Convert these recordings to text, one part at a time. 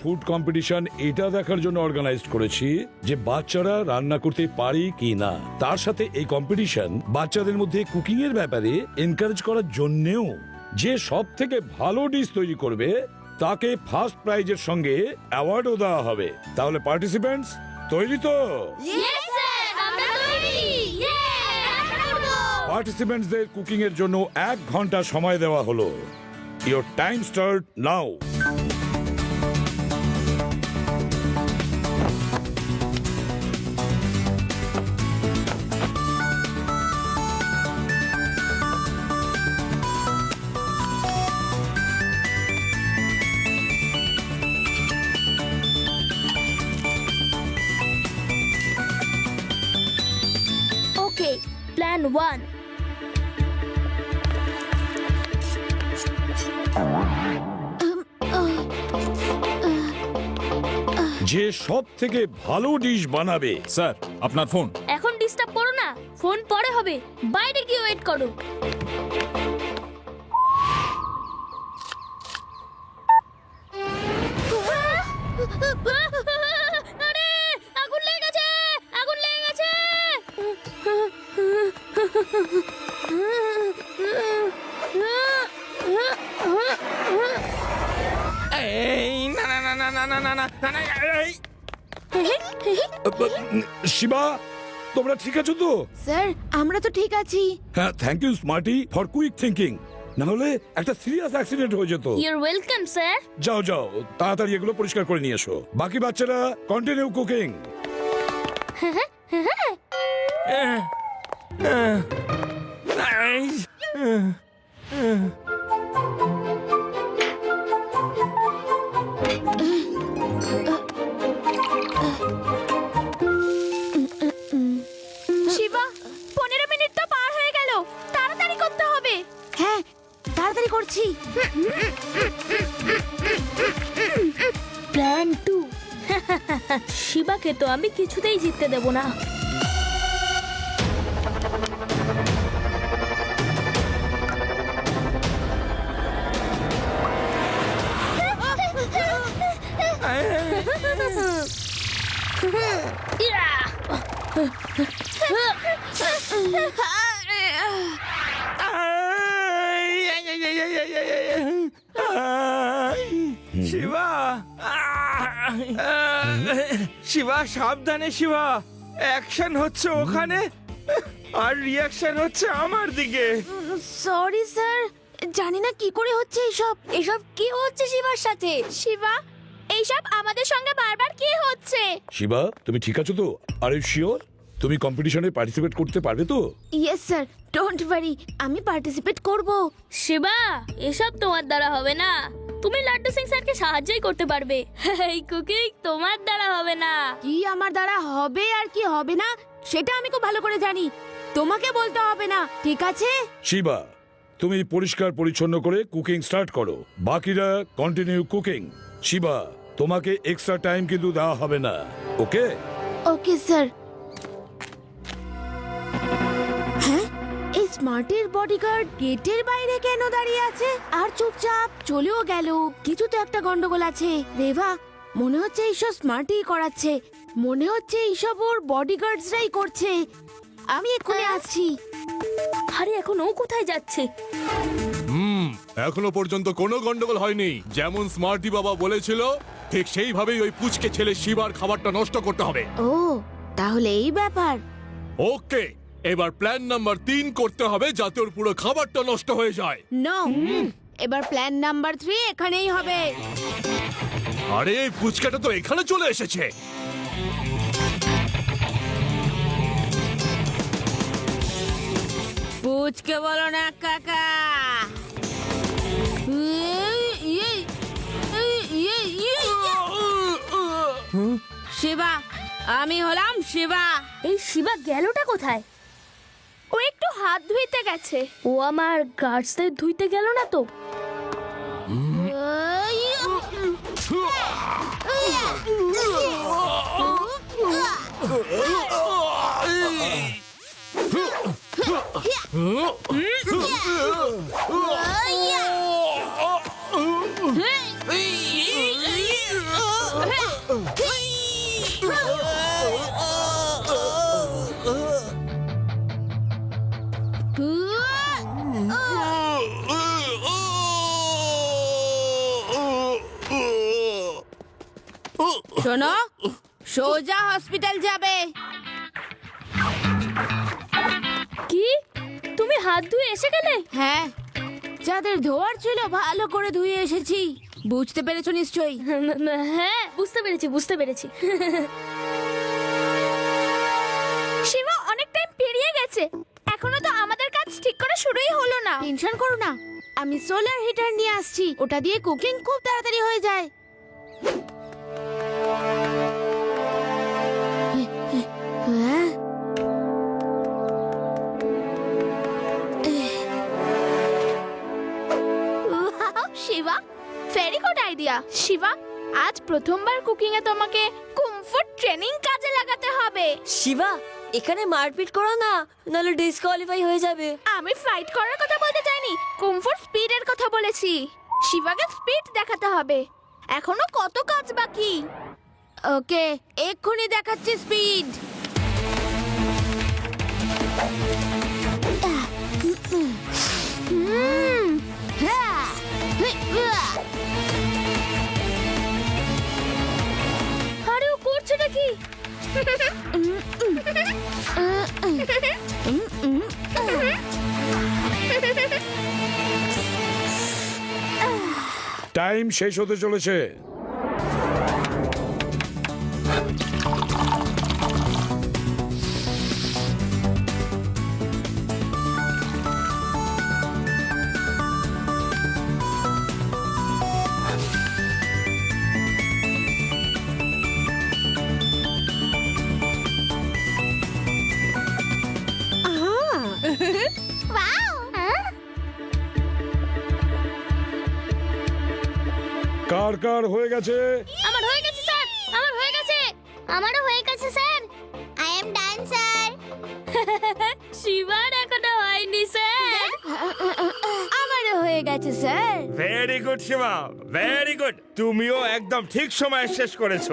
Food competition এটা দেখার জন্য অর্গানাইজ করেছি যে বাচ্চারা রান্না করতে পারে কি না। তার সাথে এই কম্পিটিশন বাচ্চাদের মধ্যে কুকিং এর ব্যাপারে এনকারেজ করার জন্যেও যে সব থেকে ভালো ডিশ তৈরি করবে তাকে ফার্স্ট প্রাইজের সঙ্গে অ্যাওয়ার্ডও দেওয়া হবে। তাহলে পার্টিসিপেন্টস তৈরি তো? পার্টিসিপেন্টসদের কুকিং এর জন্য এক ঘণ্টা সময় দেওয়া হলো। Your time start now one যে সব থেকে ভালো ডিশ বানাবে। স্যার আপনার ফোন এখন ডিস্টার্ব করো না ফোন পরে হবে। বাইরে গিয়ে ওয়েট করো। এই না না না না না না না না না না এই শিবা তোমরা ঠিক আছো তো স্যার আমরা তো ঠিক আছি হ্যাঁ thank you smarty for quick thinking না হলে একটা সিরিয়াস অ্যাক্সিডেন্ট হয়ে যেত ইউর ওয়েলকাম স্যার যাও যাও তাড়াতাড়ি এগুলো পরিষ্কার করে নিয়ে এসো বাকি বাচ্চারা কন্টিনিউ কুকিং এই, শিবা পনেরো মিনিট তো পার হয়ে গেল। তাড়াতাড়ি করতে হবে। হ্যাঁ তাড়াতাড়ি করছি। প্ল্যান টু শিবাকে তো আমি কিছুতেই জিততে দেব না। শিবা! শিবা সাবধানে শিবা! অ্যাকশন হচ্ছে ওখানে আর রিয়াকশন হচ্ছে আমার দিকে। সরি স্যার জানি না কি করে হচ্ছে এইসব এসব কি হচ্ছে শিবার সাথে? শিবা এইসব আমাদের সঙ্গে বারবার কি হচ্ছে? শিবা তুমি ঠিক আছো তো? আর শিওর তুমি কম্পিটিশনে পার্টিসিপেট করতে পারবে তো? ইয়েস স্যার ডোন্ট ওয়ারি আমি পার্টিসিপেট করব। শিবা এসব তোমার দ্বারা হবে না। তুমি লাড্ডু সিং স্যারকে সাহায্যই করতে পারবে। এই কুকিং তোমার দ্বারা হবে না। কি আমার দ্বারা হবে আর কি হবে না সেটা আমি খুব ভালো করে জানি। তোমাকে বলতে হবে না ঠিক আছে? শিবা তুমি পরিষ্কার পরিচ্ছন্ন করে কুকিং স্টার্ট করো। বাকিরা কন্টিনিউ কুকিং শিবা তোমাকে এক্সট্রা টাইম কিন্তু দেওয়া হবে না। ওকে ওকে স্যার স্মার্টের বডিগার্ড গেটের বাইরে কেন দাঁড়িয়ে আছে? আর চুপচাপ চলেও গেল। কিছু তো একটা গন্ডগোল আছে। রেভা মনে হচ্ছে এইসব স্মার্টই করাচ্ছে। মনে হচ্ছে এইসব ওর বডিগার্ডসরাই করছে। আমি এক্ষুনি আসছি। আরে এখন ও কোথায় যাচ্ছে? হুম এখনও পর্যন্ত কোনো গন্ডগোল হয়নি। যেমন স্মার্টি বাবা বলেছিল ঠিক সেইভাবেই ওই পুচকে ছেলে শিবার খাবারটা নষ্ট করতে হবে। ও তাহলে এই ব্যাপার। ওকে এবার প্ল্যান নাম্বার তিন করতে হবে যাতে ওর পুরো খাবারটা নষ্ট হয়ে যায়। নো এবার প্ল্যান নাম্বার থ্রি এখানেই হবে। আরে এই পুচকাটা তো এখানে চলে এসেছে। পুচকে বলো না কাকা। শিবা আমি হলাম শিবা। এই শিবা গেলটা কোথায়? হাত ধুইতে গেছে। ও আমার গার্ডসদের ধুইতে গেল না তো? শোনো সোজা হসপিটাল যাবে। কি? তুমি হাত ধুয়ে এসে গেলে? হ্যাঁ যাদের ধোয়ার ছিল ভালো করে ধুয়ে এসেছি। বুঝতে পেরেছ নিশ্চয়ই? হ্যাঁ বুঝতে পেরেছি বুঝতে পেরেছি। শিবা অনেক টাইম পেরিয়ে গেছে। এখনও তো আমাদের কাজ ঠিক করে শুরুই হলো না। টেনশন করো না আমি সোলার হিটার নিয়ে আসছি। ওটা দিয়ে কুকিং খুব তাড়াতাড়ি হয়ে যায়। ভেরি গুড আইডিয়া শিবা আজ প্রথমবার কুকিং এ তোমাকে কমফোর্ট ট্রেনিং কাজে লাগাতে হবে। শিবা এখানে মারপিট করো না নাহলে ডিসকোয়ালিফাই হয়ে যাবে। আমি ফাইট করার কথা বলতে চাইনি কমফোর্ট স্পিডের কথা বলেছি। শিবাকে স্পিড দেখাতে হবে। এখনও কত কাজ বাকি? ওকে এক্ষুনি দেখাচ্ছি স্পিড টাইম শেষ হতে চলেছে। কার কার হয়ে গেছে। আমার হয়ে গেছে স্যার। আমার হয়ে গেছে। আমারও হয়ে গেছে sir. I am done sir. শিবার এখনও হয়নি স্যার। আমারও হয়ে গেছে sir. Very good Shiva. Very good তুমিও একদম ঠিক সময় শেষ করেছ।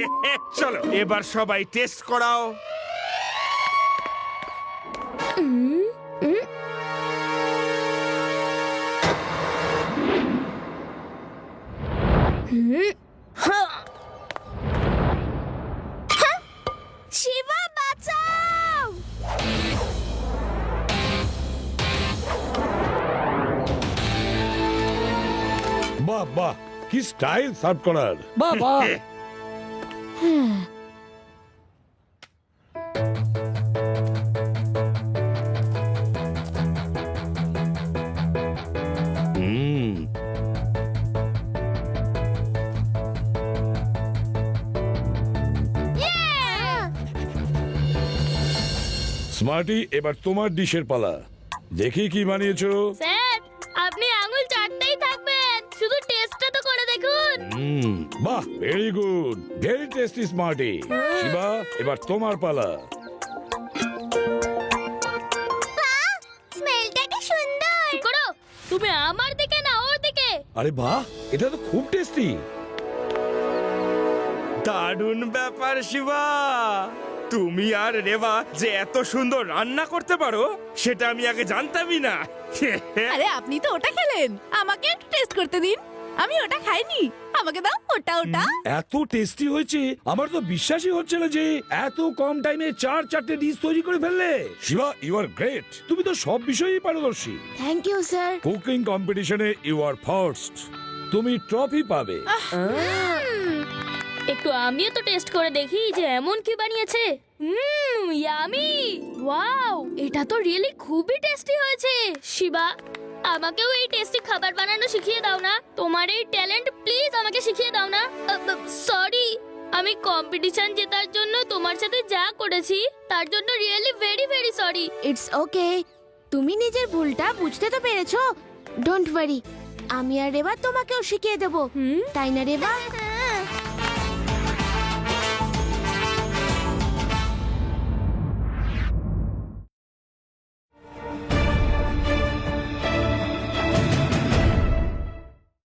চলো এবার সবাই টেস্ট করাও। শিবা বাঁচাও! বাহ বাহ কি স্টাইল সার্ভ করার? বাহ হুম স্মার্টি এবার তোমার ডিশের পালা। দেখি কি বানিয়েছো। স্যার আপনি আঙুল চারটাই থাকবেন। শুধু টেস্টটা তো করে দেখুন। হুম বাহ very good very tasty smarty Shiva এবার তোমার পালা। স্মেলটা কি সুন্দর। করো? তুমি আমার দিকে না ওর দিকে? আরে বাহ এটা তো খুব টেস্টি দারুণ ব্যাপার শিবা। তুমি আর রেবা যে এত সুন্দর রান্না করতে পারো সেটা আমি আগে জানতামই না। আরে আপনি তো ওটা খেলেন। আমাকে একটু টেস্ট করতে দিন। আমি ওটা খাইনি। আমাকে দাও ওটা ওটা। এত টেস্টি হয়েছে আমার তো বিশ্বাসই হচ্ছে না যে এত কম টাইমে চার চারটে ডিশ তৈরি করে ফেললে। শিবা ইউ আর গ্রেট তুমি তো সব বিষয়েই পারদর্শী। থ্যাংক ইউ স্যার কুকিং কম্পিটিশনে ইউ আর ফার্স্ট তুমি ট্রফি পাবে। একটু আমিও তো টেস্ট করে দেখি যে এমন কি বানিয়েছে। হুম ইয়ামি ওয়াও এটা তো রিয়েলি খুবই টেস্টি হয়েছে। শিবা আমাকেও এই টেস্টি খাবার বানানো শিখিয়ে দাও না। তোমার এই ট্যালেন্ট প্লিজ আমাকে শিখিয়ে দাও না। সরি আমি কম্পিটিশন জেতার জন্য তোমার সাথে যা করেছি তার জন্য really very very sorry it's okay তুমি নিজের ভুলটা বুঝতে তো পেরেছ। ডোন্ট ওয়ারি আমি আর রেবা তোমাকেও শিখিয়ে দেবো। তাই না রেবা?